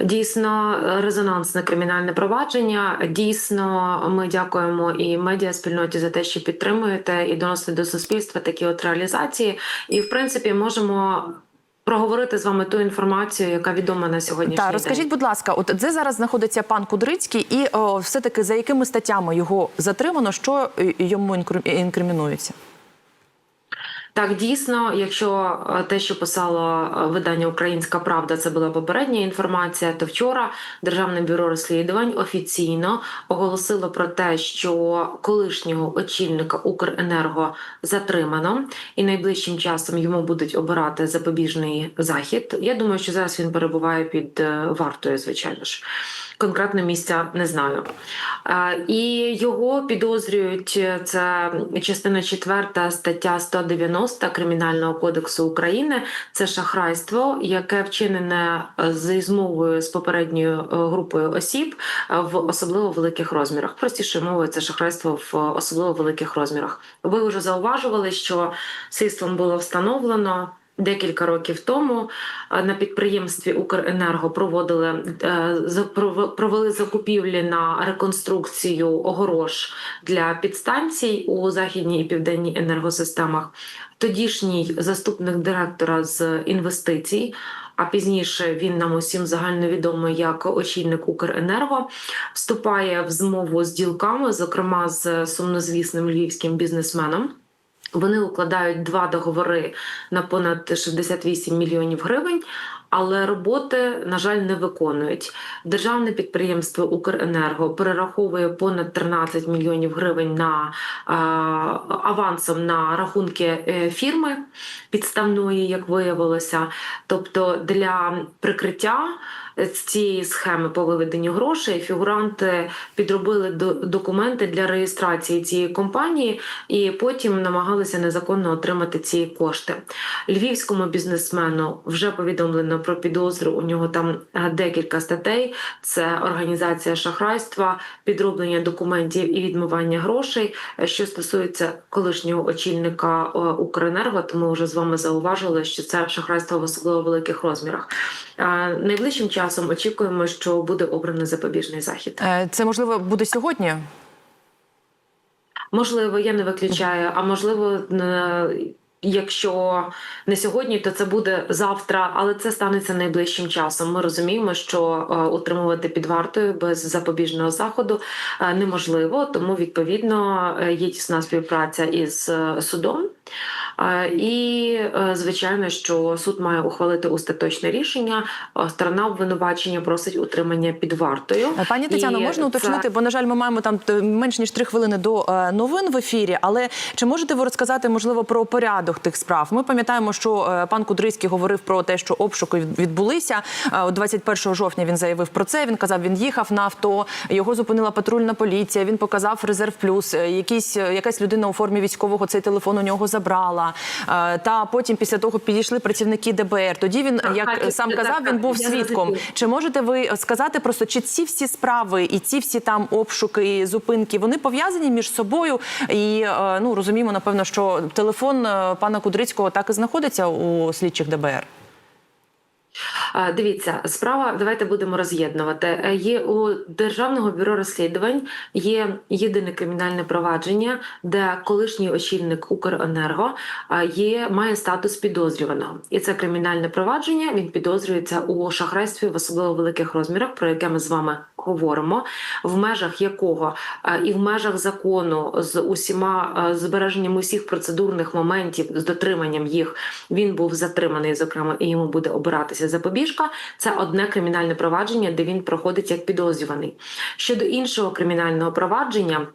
Дійсно, резонансне кримінальне провадження. Дійсно, ми дякуємо і медіаспільноті за те, що підтримуєте і доносите до суспільства такі от реалізації. І в принципі можемо. Проговорити з вами ту інформацію, яка відома на сьогоднішній Так, день. розкажіть, будь ласка, от де зараз знаходиться пан Кудрицький, і все-таки за якими статтями його затримано, що е, йому інкрим- інкримінується? Так, дійсно, якщо е, те, що писало е, видання Українська Правда, це була попередня інформація, то вчора Державне бюро розслідувань офіційно оголосило про те, що колишнього очільника Укренерго затримано, і найближчим часом йому будуть обирати запобіжний захід. Я думаю, що зараз він перебуває під е, вартою, звичайно ж. Конкретне місця не знаю. Е, І його підозрюють е, це частина 4 стаття 190 Кримінального кодексу України. Це шахрайство, яке вчинене е, зі змовою з попередньою групою осіб в особливо великих розмірах. Простішою мовою це шахрайство в особливо великих розмірах. Ви вже зауважували, що слідством було встановлено. Декілька років тому на підприємстві Укренерго проводили е, провели закупівлі на реконструкцію огорож для підстанцій у західній і південній енергосистемах. Тодішній заступник директора з інвестицій. А пізніше він нам усім загальновідомий як очільник Укренерго вступає в змову з ділками, зокрема з сумнозвісним львівським бізнесменом. Вони укладають два договори на понад 68 мільйонів гривень, але роботи, на жаль, не виконують. Державне підприємство Укренерго перераховує понад 13 мільйонів гривень на е, авансом на рахунки е, фірми підставної, як виявилося. Тобто для прикриття з цієї схеми по виведенню грошей фігуранти підробили до- документи для реєстрації цієї компанії і потім намагалися незаконно отримати ці кошти. Львівському бізнесмену вже повідомлено про підозру. У нього там е, декілька статей: це організація шахрайства, підроблення документів і відмивання грошей. Е, Що стосується колишнього очільника е, Укренерго, то ми вже з вами зауважили, що це шахрайство в особливо великих розмірах. Найближчим часом очікуємо, що буде обраний запобіжний захід. Це можливо буде сьогодні. Можливо, я не виключаю, а можливо, якщо не сьогодні, то це буде завтра, але це станеться найближчим часом. Ми розуміємо, що е, утримувати під вартою без запобіжного заходу е, неможливо, тому відповідно е, є тісна співпраця із судом. І е, звичайно, що суд має ухвалити остаточне рішення. Сторона обвинувачення просить утримання під вартою. Е, Пані Тетяно, можна це- уточнити, бо на жаль, ми маємо там е, менш ніж три хвилини до новин в ефірі. Але чи можете ви розказати можливо про порядок тих справ? Ми пам'ятаємо, що пан Кудрицький говорив про те, що обшуки відбулися. Е, от 21 жовтня він заявив про це. Він казав, він їхав на авто, його зупинила патрульна поліція. Він показав резерв плюс. Якісь якась людина у формі військового цей телефон у нього забрала. Е, Та потім після того підійшли працівники ДБР. Тоді він, як сам казав, він був свідком. Чи можете ви сказати просто, чи ці всі справи і ці всі там обшуки, і зупинки вони пов'язані між собою? І е, ну розуміємо, напевно, що телефон е, пана Кудрицького так і знаходиться у слідчих ДБР. Дивіться, справа, давайте будемо роз'єднувати. Е, Є у Державного бюро розслідувань є єдине кримінальне провадження, де колишній очільник Укренерго є має статус підозрюваного, і це кримінальне провадження. Він підозрюється у шахрайстві в особливо великих розмірах, про яке ми з вами говоримо, в межах якого е, і в межах закону з усіма е, збереженням усіх процедурних моментів з дотриманням їх він був затриманий, зокрема, і йому буде обиратися запобіжка. Це одне кримінальне провадження, де він проходить як підозрюваний. Щодо іншого кримінального провадження.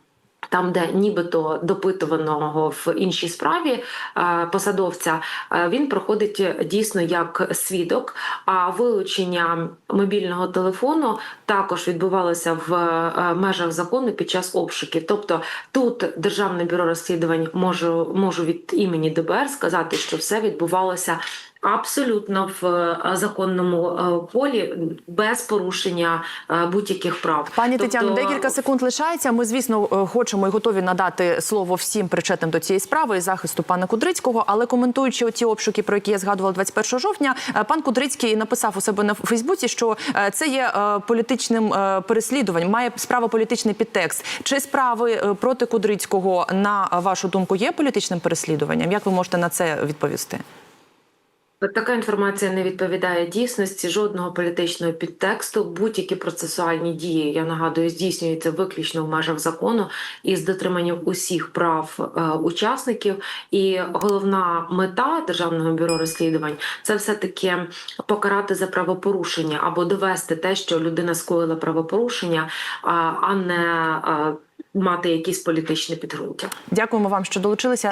Там, де нібито допитуваного в іншій справі е, посадовця, е, він проходить дійсно як свідок. А вилучення мобільного телефону також відбувалося в е, межах закону під час обшуків. Тобто тут Державне бюро розслідувань можу, можу від імені ДБР сказати, що все відбувалося Абсолютно в е, законному е, полі без порушення е, будь-яких прав. Пані Тобто, Тетяно, декілька секунд лишається. Ми, звісно, хочемо і готові надати слово всім причетним до цієї справи і захисту пана Кудрицького. Але коментуючи ті обшуки, про які я згадувала 21 жовтня, пан Кудрицький написав у себе на Фейсбуці, що це є політичним переслідуванням, має справа політичний підтекст. Чи справи проти Кудрицького на вашу думку є політичним переслідуванням? Як ви можете на це відповісти? Така інформація не відповідає дійсності жодного політичного підтексту. Будь-які процесуальні дії, я нагадую, здійснюються виключно в межах закону і з дотриманням усіх прав е, учасників. І головна мета державного бюро розслідувань це все таки покарати за правопорушення або довести те, що людина скоїла правопорушення, а, а не е, мати якісь політичні підґрунтя. Дякуємо вам, що долучилися.